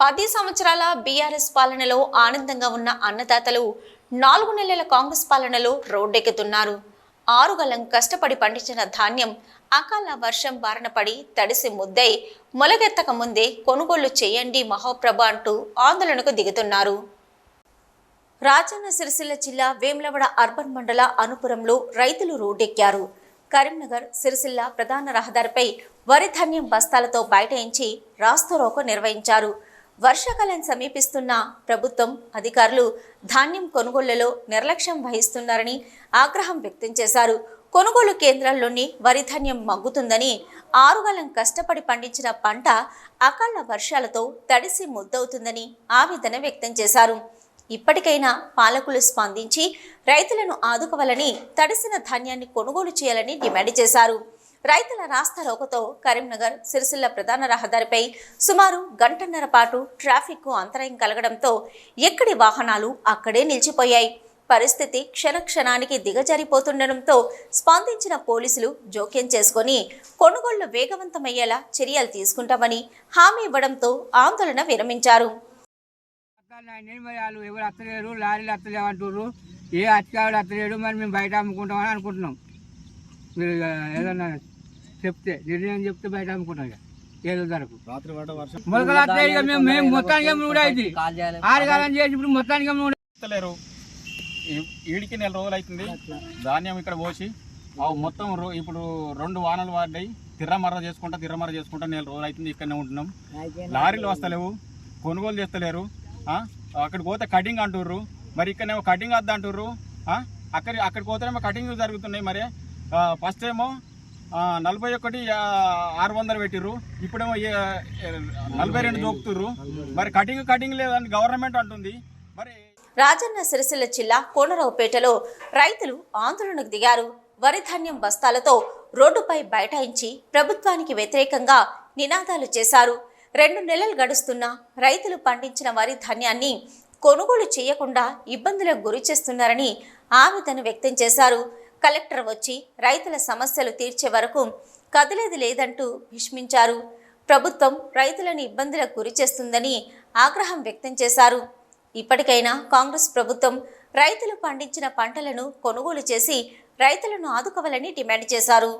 పది సంవత్సరాల బీఆర్ఎస్ పాలనలో ఆనందంగా ఉన్న అన్నదాతలు నాలుగు నెలల కాంగ్రెస్ పాలనలో రోడ్డెక్కుతున్నారు. ఆరుగలం కష్టపడి పండించిన ధాన్యం అకాల వర్షం బారిన పడి తడిసి ముద్దై మొలగెత్తక ముందే కొనుగోళ్ళు చేయండి మహోప్రభ అంటూ ఆందోళనకు దిగుతున్నారు. రాజన్న సిరిసిల్ల జిల్లా వేములవడ అర్బన్ మండల అనుపురంలో రైతులు రోడ్డెక్కారు. కరీంనగర్ సిరిసిల్ల ప్రధాన రహదారిపై వరి ధాన్యం బస్తాలతో బైఠాయించి రాస్తారోకో నిర్వహించారు. వర్షాకాలం సమీపిస్తున్న ప్రభుత్వం అధికారులు ధాన్యం కొనుగోళ్ళలో నిర్లక్ష్యం వహిస్తున్నారని ఆగ్రహం వ్యక్తం చేశారు. కొనుగోలు కేంద్రాల్లోని వరి ధాన్యం మగ్గుతుందని ఆరుగాలం కష్టపడి పండించిన పంట అకాల వర్షాలతో తడిసి ముద్దవుతుందని ఆవేదన వ్యక్తం చేశారు. ఇప్పటికైనా పాలకులు స్పందించి రైతులను ఆదుకోవాలని తడిసిన ధాన్యాన్ని కొనుగోలు చేయాలని డిమాండ్ చేశారు. రైతుల రాస్తారోకతో కరీంనగర్ సిరిసిల్ల ప్రధాన రహదారిపై సుమారు గంటన్నర పాటు ట్రాఫిక్కు అంతరాయం కలగడంతో ఎక్కడి వాహనాలు అక్కడే నిలిచిపోయాయి. పరిస్థితి క్షణక్షణానికి దిగజారిపోతుండటంతో స్పందించిన పోలీసులు జోక్యం చేసుకొని కొనుగోళ్ళు వేగవంతమయ్యేలా చర్యలు తీసుకుంటామని హామీ ఇవ్వడంతో ఆందోళన విరమించారు. ఎవరు అత్తలేరు లారీలు అత్తలేవు ఏ అతికాడు అత్తలేడు మరి మేము బయట అమ్ముకుంటామని అనుకుంటున్నాం. మీరు ఏదన్నా చెప్తే నిర్ణయం చెప్తే బయట అమ్ముకుంటాం ఇక. ఏదో ధరకు. మొలకలు ఇక మేము మేము మొత్తానికి ఏమి కూడా అయింది ఆరుగాలం చేసి ఇప్పుడు మొత్తానికి ఈడికి నెల రోజులు అవుతుంది. ధాన్యం ఇక్కడ పోసి అవి మొత్తం రో- ఇప్పుడు రెండు వానలు పడ్డాయి. తిర్రమర్ర చేసుకుంటా తిర్రమర్ర చేసుకుంటా నెల రోజులు అవుతుంది ఇక్కడనే ఉంటున్నాం. లారీలు వస్తలేవు. కొనుగోలు చేస్తలేరు. ఆ? అక్కడికి పోతే కటింగ్ అంటుర్రు. మరి ఇక్కడనేమో కటింగ్ వద్ద అంటుర్రు ఆ? అక్కడ అక్కడికి పోతేనేమో కటింగ్ జరుగుతున్నాయి. మరి ఫస్ట్ ఏమో నలభై ఒకటి ఆరు వందలు పెట్టిర్రు. ఇప్పుడేమో నలభై రెండు దోపుతుర్రు. మరి కటింగ్ కటింగ్ లేదని గవర్నమెంట్ అంటుంది. మరి రాజన్న సిరిసిల్ల జిల్లా కోనరావుపేటలో రైతులు ఆందోళనకు దిగారు. వరి ధాన్యం బస్తాలతో రోడ్డుపై బైఠాయించి ప్రభుత్వానికి వ్యతిరేకంగా నినాదాలు చేశారు. రెండు నెలలు గడుస్తున్నా రైతులు పండించిన వరి ధాన్యాన్ని కొనుగోలు చేయకుండా ఇబ్బందులకు గురి చేస్తున్నారని ఆవేదన వ్యక్తం చేశారు. కలెక్టర్ వచ్చి రైతుల సమస్యలు తీర్చే వరకు కదిలేది లేదంటూ భీష్మించారు ప్రభుత్వం రైతులను ఇబ్బందులకు గురి చేస్తుందని ఆగ్రహం వ్యక్తం చేశారు. ఇప్పటికైనా కాంగ్రెస్ ప్రభుత్వం రైతులు పండించిన పంటలను కొనుగోలు చేసి రైతులను ఆదుకోవాలని డిమాండ్ చేశారు.